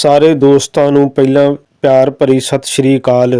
ਸਾਰੇ ਦੋਸਤਾਂ ਨੂੰ ਪਹਿਲਾਂ ਪਿਆਰ ਭਰੀ ਸਤਿ ਸ਼੍ਰੀ ਅਕਾਲ।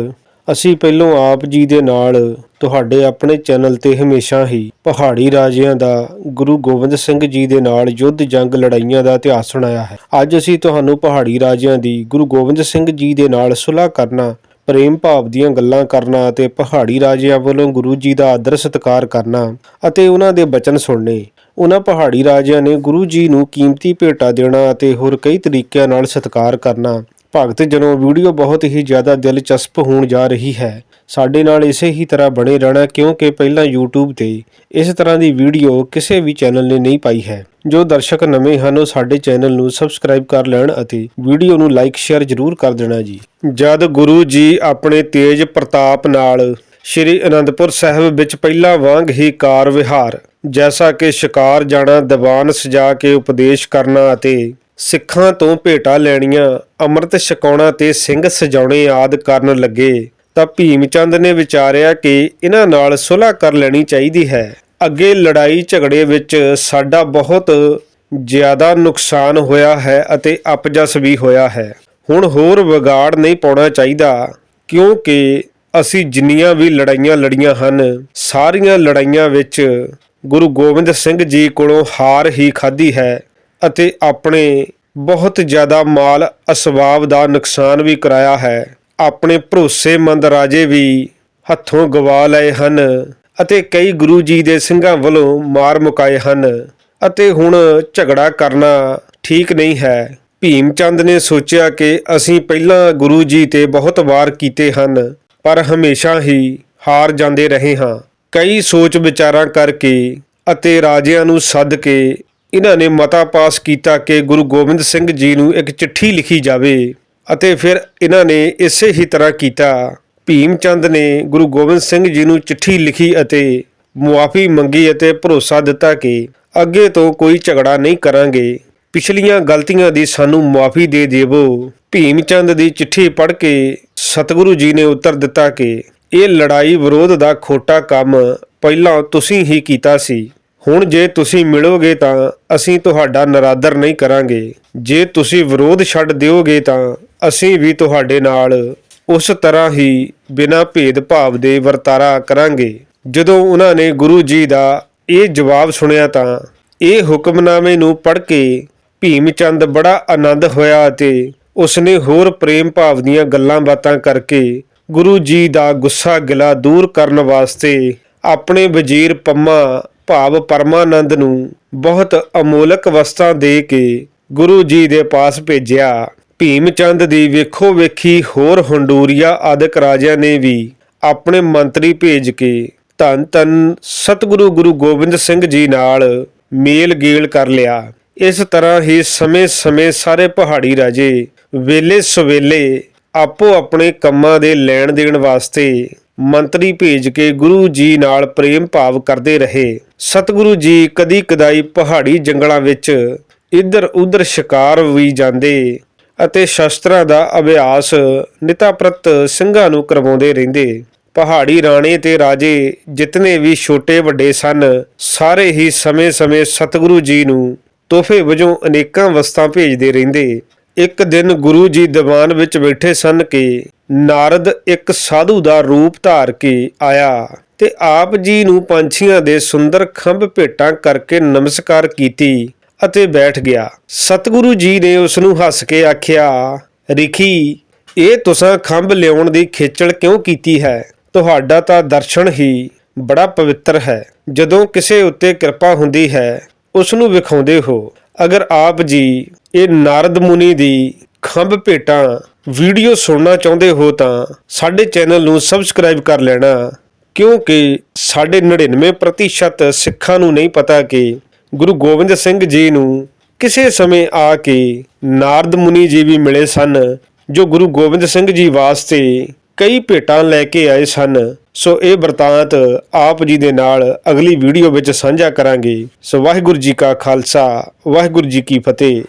ਅਸੀਂ ਪਹਿਲੋਂ ਆਪ ਜੀ ਦੇ ਨਾਲ ਤੁਹਾਡੇ ਆਪਣੇ ਚੈਨਲ ਤੇ ਹਮੇਸ਼ਾ ਹੀ ਪਹਾੜੀ ਰਾਜਿਆਂ ਦਾ, ਗੁਰੂ ਗੋਬਿੰਦ ਸਿੰਘ ਜੀ ਦੇ ਨਾਲ ਯੁੱਧ ਜੰਗ ਲੜਾਈਆਂ ਦਾ ਇਤਿਹਾਸ ਸੁਣਾਇਆ ਹੈ। ਅੱਜ ਅਸੀਂ ਤੁਹਾਨੂੰ ਪਹਾੜੀ ਰਾਜਿਆਂ ਦੀ, ਗੁਰੂ ਗੋਬਿੰਦ ਸਿੰਘ ਜੀ ਦੇ ਨਾਲ ਸੁਲ੍ਹਾ ਕਰਨਾ, ਪ੍ਰੇਮ ਭਾਵ ਦੀਆਂ ਗੱਲਾਂ ਕਰਨਾ ਅਤੇ ਪਹਾੜੀ ਰਾਜਿਆਂ ਵੱਲੋਂ ਗੁਰੂ ਜੀ ਦਾ ਆਦਰ ਸਤਿਕਾਰ ਕਰਨਾ ਅਤੇ ਉਹਨਾਂ ਦੇ ਬਚਨ ਸੁਣਨੇ। ਉਹਨਾਂ ਪਹਾੜੀ ਰਾਜਿਆਂ ਨੇ ਗੁਰੂ ਜੀ ਨੂੰ ਕੀਮਤੀ ਭੇਟਾ ਦੇਣਾ ਅਤੇ ਹੋਰ ਕਈ ਤਰੀਕਿਆਂ ਨਾਲ ਸਤਿਕਾਰ ਕਰਨਾ। ਭਗਤ ਜਨੋ ਵੀਡੀਓ ਬਹੁਤ ਹੀ ਜ਼ਿਆਦਾ ਦਿਲਚਸਪ ਹੋਣ ਜਾ ਰਹੀ ਹੈ, ਸਾਡੇ ਨਾਲ ਇਸੇ ਹੀ ਤਰ੍ਹਾਂ ਬਣੇ ਰਹਿਣਾ ਕਿਉਂਕਿ ਪਹਿਲਾਂ YouTube ਤੇ ਇਸ ਤਰ੍ਹਾਂ ਦੀ ਵੀਡੀਓ ਕਿਸੇ ਵੀ ਚੈਨਲ ਨੇ ਨਹੀਂ ਪਾਈ ਹੈ। ਜੋ ਦਰਸ਼ਕ ਨਵੇਂ ਹਨ, ਉਹ ਸਾਡੇ ਚੈਨਲ ਨੂੰ ਸਬਸਕ੍ਰਾਈਬ ਕਰ ਲੈਣ ਅਤੇ ਵੀਡੀਓ ਨੂੰ ਲਾਈਕ, ਸ਼ੇਅਰ ਜ਼ਰੂਰ ਕਰ ਦੇਣਾ ਜੀ। ਜਦ ਗੁਰੂ ਜੀ ਆਪਣੇ ਤੇਜ ਪ੍ਰਤਾਪ ਨਾਲ ਸ਼੍ਰੀ ਅਨੰਦਪੁਰ ਸਾਹਿਬ ਵਿੱਚ ਪਹਿਲਾਂ ਵਾਂਗ ਹੀ ਕਾਰ ਵਿਹਾਰ ਜੈਸਾ ਕਿ ਸ਼ਿਕਾਰ ਜਾਣਾ, ਦੀਵਾਨ ਸਜਾ ਕੇ ਉਪਦੇਸ਼ ਕਰਨਾ ਅਤੇ ਸਿੱਖਾਂ ਤੋਂ ਭੇਟਾ ਲੈਣੀਆਂ ਅੰਮ੍ਰਿਤ ਛਕਾਉਣਾ ਤੇ ਸਿੰਘ ਸਜਾਉਣੇ ਆਦ ਕਰਨ ਲੱਗੇ, ਤਾਂ ਭੀਮ ਚੰਦ ਨੇ ਵਿਚਾਰਿਆ ਕਿ ਇਹਨਾਂ ਨਾਲ ਸੁਲ੍ਹਾ ਕਰ ਲੈਣੀ ਚਾਹੀਦੀ ਹੈ। ਅੱਗੇ ਲੜਾਈ ਝਗੜੇ ਵਿੱਚ ਸਾਡਾ ਬਹੁਤ ਜ਼ਿਆਦਾ ਨੁਕਸਾਨ ਹੋਇਆ ਹੈ ਅਤੇ ਅਪਜਸ ਵੀ ਹੋਇਆ ਹੈ। ਹੁਣ ਹੋਰ ਵਿਗਾੜ ਨਹੀਂ ਪਾਉਣਾ ਚਾਹੀਦਾ, ਕਿਉਂਕਿ ਅਸੀਂ ਜਿੰਨੀਆਂ ਵੀ ਲੜਾਈਆਂ ਲੜੀਆਂ ਹਨ, ਸਾਰੀਆਂ ਲੜਾਈਆਂ ਵਿੱਚ ਗੁਰੂ ਗੋਬਿੰਦ ਸਿੰਘ ਜੀ ਕੋਲੋਂ ਹਾਰ ਹੀ ਖਾਧੀ ਹੈ ਅਤੇ ਆਪਣੇ ਬਹੁਤ ਜ਼ਿਆਦਾ ਮਾਲ ਅਸਬਾਬ ਦਾ ਨੁਕਸਾਨ ਵੀ ਕਰਾਇਆ ਹੈ। ਆਪਣੇ ਭਰੋਸੇਮੰਦ ਰਾਜੇ ਵੀ ਹੱਥੋਂ ਗਵਾ ਲਏ ਹਨ ਅਤੇ ਕਈ ਗੁਰੂ ਜੀ ਦੇ ਸਿੰਘਾਂ ਵੱਲੋਂ ਮਾਰ ਮੁਕਾਏ ਹਨ ਅਤੇ ਹੁਣ ਝਗੜਾ ਕਰਨਾ ਠੀਕ ਨਹੀਂ ਹੈ। ਭੀਮ ਚੰਦ ਨੇ ਸੋਚਿਆ ਕਿ ਅਸੀਂ ਪਹਿਲਾਂ ਗੁਰੂ ਜੀ ਤੇ ਬਹੁਤ ਵਾਰ ਕੀਤੇ ਹਨ, ਪਰ ਹਮੇਸ਼ਾ ਹੀ ਹਾਰ ਜਾਂਦੇ ਰਹੇ ਹਾਂ। ਕਈ ਸੋਚ ਵਿਚਾਰਾਂ ਕਰਕੇ ਅਤੇ ਰਾਜਿਆਂ ਨੂੰ ਸੱਦ ਕੇ ਇਹਨਾਂ ਨੇ ਮਤਾ ਪਾਸ ਕੀਤਾ ਕਿ ਗੁਰੂ ਗੋਬਿੰਦ ਸਿੰਘ ਜੀ ਨੂੰ ਇੱਕ ਚਿੱਠੀ ਲਿਖੀ ਜਾਵੇ ਅਤੇ ਫਿਰ ਇਹਨਾਂ ਨੇ ਇਸੇ ਹੀ ਤਰ੍ਹਾਂ ਕੀਤਾ। ਭੀਮ ਚੰਦ ਨੇ ਗੁਰੂ ਗੋਬਿੰਦ ਸਿੰਘ ਜੀ ਨੂੰ ਚਿੱਠੀ ਲਿਖੀ ਅਤੇ ਮੁਆਫੀ ਮੰਗੀ ਅਤੇ ਭਰੋਸਾ ਦਿੱਤਾ ਕਿ ਅੱਗੇ ਤੋਂ ਕੋਈ ਝਗੜਾ ਨਹੀਂ ਕਰਾਂਗੇ। ਪਿਛਲੀਆਂ ਗਲਤੀਆਂ ਦੀ ਸਾਨੂੰ ਮੁਆਫੀ ਦੇ ਦੇਵੋ। ਭੀਮ ਚੰਦ ਦੀ ਚਿੱਠੀ ਪੜ੍ਹ ਕੇ ਸਤਿਗੁਰੂ ਜੀ ਨੇ ਉੱਤਰ ਦਿੱਤਾ ਕਿ ਇਹ ਲੜਾਈ ਵਿਰੋਧ ਦਾ ਖੋਟਾ ਕੰਮ ਪਹਿਲਾਂ ਤੁਸੀਂ ਹੀ ਕੀਤਾ ਸੀ। ਹੁਣ ਜੇ ਤੁਸੀਂ ਮਿਲੋਗੇ ਤਾਂ ਅਸੀਂ ਤੁਹਾਡਾ ਨਰਾਦਰ ਨਹੀਂ ਕਰਾਂਗੇ। ਜੇ ਤੁਸੀਂ ਵਿਰੋਧ ਛੱਡ ਦਿਓਗੇ ਤਾਂ ਅਸੀਂ ਵੀ ਤੁਹਾਡੇ ਨਾਲ ਉਸ ਤਰ੍ਹਾਂ ਹੀ ਬਿਨਾਂ ਭੇਦਭਾਵ ਦੇ ਵਰਤਾਰਾ ਕਰਾਂਗੇ। ਜਦੋਂ ਉਹਨਾਂ ਨੇ ਗੁਰੂ ਜੀ ਦਾ ਇਹ ਜਵਾਬ ਸੁਣਿਆ ਤਾਂ ਇਹ ਹੁਕਮਨਾਮੇ ਨੂੰ ਪੜ੍ਹ ਕੇ ਭੀਮ ਚੰਦ ਬੜਾ ਆਨੰਦ ਹੋਇਆ ਅਤੇ ਉਸਨੇ ਹੋਰ ਪ੍ਰੇਮ ਭਾਵ ਦੀਆਂ ਗੱਲਾਂ ਬਾਤਾਂ ਕਰਕੇ ਗੁਰੂ ਜੀ ਦਾ ਗੁੱਸਾ ਗਿਲਾ ਦੂਰ ਕਰਨ ਵਾਸਤੇ ਆਪਣੇ ਵਜ਼ੀਰ ਪੰਮਾ ਭਾਵ ਪਰਮਾਨੰਦ ਨੂੰ ਬਹੁਤ ਅਮੋਲਕ ਵਸਤਾਂ ਦੇ ਕੇ ਗੁਰੂ ਜੀ ਦੇ ਪਾਸ ਭੇਜਿਆ। ਭੀਮ ਚੰਦ ਦੀ ਵੇਖੋ ਵੇਖੀ ਹੋਰ ਹੰਡੂਰੀਆ ਆਦਿਕ ਰਾਜਿਆਂ ਨੇ ਵੀ ਆਪਣੇ ਮੰਤਰੀ ਭੇਜ ਕੇ ਧੰਨ ਧੰਨ ਸਤਿਗੁਰੂ ਗੁਰੂ ਗੋਬਿੰਦ ਸਿੰਘ ਜੀ ਨਾਲ ਮੇਲ ਗੇਲ ਕਰ ਲਿਆ। ਇਸ ਤਰ੍ਹਾਂ ਹੀ ਸਮੇਂ-ਸਮੇਂ ਸਾਰੇ ਪਹਾੜੀ ਰਾਜੇ ਵੇਲੇ ਸਵੇਲੇ ਆਪੋ ਆਪਣੇ ਕੰਮਾਂ ਦੇ ਲੈਣ ਦੇਣ ਵਾਸਤੇ ਮੰਤਰੀ ਭੇਜ ਕੇ ਗੁਰੂ ਜੀ ਨਾਲ ਪ੍ਰੇਮ ਭਾਵ ਕਰਦੇ ਰਹੇ। ਸਤਿਗੁਰੂ ਜੀ ਕਦੀ ਕਦਾਈ ਪਹਾੜੀ ਜੰਗਲਾਂ ਵਿੱਚ ਇੱਧਰ ਉੱਧਰ ਸ਼ਿਕਾਰ ਵੀ ਜਾਂਦੇ ਅਤੇ ਸ਼ਸਤਰਾਂ ਦਾ ਅਭਿਆਸ ਨਿਤਾਪ੍ਰਤ ਸਿੰਘਾਂ ਨੂੰ ਕਰਵਾਉਂਦੇ ਰਹਿੰਦੇ। ਪਹਾੜੀ ਰਾਣੇ ਤੇ ਰਾਜੇ ਜਿਤਨੇ ਵੀ ਛੋਟੇ ਵੱਡੇ ਸਨ, ਸਾਰੇ ਹੀ ਸਮੇਂ-ਸਮੇਂ ਸਤਿਗੁਰੂ ਜੀ ਨੂੰ ਤੋਹਫੇ ਵਜੋਂ ਅਨੇਕਾਂ ਵਸਤਾਂ ਭੇਜਦੇ ਰਹਿੰਦੇ। ਇੱਕ ਦਿਨ ਗੁਰੂ ਜੀ ਦੀਵਾਨ ਵਿੱਚ ਬੈਠੇ ਸਨ ਕਿ ਨਾਰਦ ਇੱਕ ਸਾਧੂ ਦਾ ਰੂਪ ਧਾਰ ਕੇ ਆਇਆ ਤੇ ਆਪ ਜੀ ਨੂੰ ਪੰਛੀਆਂ ਦੇ ਸੁੰਦਰ ਖੰਭ ਭੇਟਾਂ ਕਰਕੇ ਨਮਸਕਾਰ ਕੀਤੀ ਅਤੇ ਬੈਠ ਗਿਆ। ਸਤਿਗੁਰੂ ਜੀ ਨੇ ਉਸ ਨੂੰ ਹੱਸ ਕੇ ਆਖਿਆ, ਰਿਖੀ, ਇਹ ਤੁਸਾਂ ਖੰਭ ਲਿਆਉਣ ਦੀ ਖੇਚਲ ਕਿਉਂ ਕੀਤੀ ਹੈ? ਤੁਹਾਡਾ ਤਾਂ ਦਰਸ਼ਨ ਹੀ ਬੜਾ ਪਵਿੱਤਰ ਹੈ। ਜਦੋਂ ਕਿਸੇ ਉੱਤੇ ਕਿਰਪਾ ਹੁੰਦੀ ਹੈ ਉਸ ਨੂੰ ਵਿਖਾਉਂਦੇ ਹੋ। ਅਗਰ ਆਪ ਜੀ ਇਹ ਨਾਰਦ ਮੁਨੀ ਦੀ ਖੰਭ ਭੇਟਾਂ ਵੀਡੀਓ ਸੁਣਨਾ ਚਾਹੁੰਦੇ ਹੋ ਤਾਂ ਸਾਡੇ ਚੈਨਲ ਨੂੰ ਸਬਸਕ੍ਰਾਈਬ ਕਰ ਲੈਣਾ, ਕਿਉਂਕਿ ਸਾਡੇ 99% ਸਿੱਖਾਂ ਨੂੰ ਨਹੀਂ ਪਤਾ ਕਿ ਗੁਰੂ ਗੋਬਿੰਦ ਸਿੰਘ ਜੀ ਨੂੰ ਕਿਸੇ ਸਮੇਂ ਆ ਕੇ ਨਾਰਦ ਮੁਨੀ ਜੀ ਵੀ ਮਿਲੇ ਸਨ, ਜੋ ਗੁਰੂ ਗੋਬਿੰਦ ਸਿੰਘ ਜੀ ਵਾਸਤੇ ਕਈ ਭੇਟਾਂ ਲੈ ਕੇ ਆਏ ਸਨ। ਸੋ ਇਹ ਵਰਤਾਂਤ ਆਪ ਜੀ ਦੇ ਨਾਲ ਅਗਲੀ ਵੀਡੀਓ ਵਿੱਚ ਸਾਂਝਾ ਕਰਾਂਗੇ। ਸੋ ਵਾਹਿਗੁਰੂ ਜੀ ਕਾ ਖਾਲਸਾ, ਵਾਹਿਗੁਰੂ ਜੀ ਕੀ ਫਤਿਹ।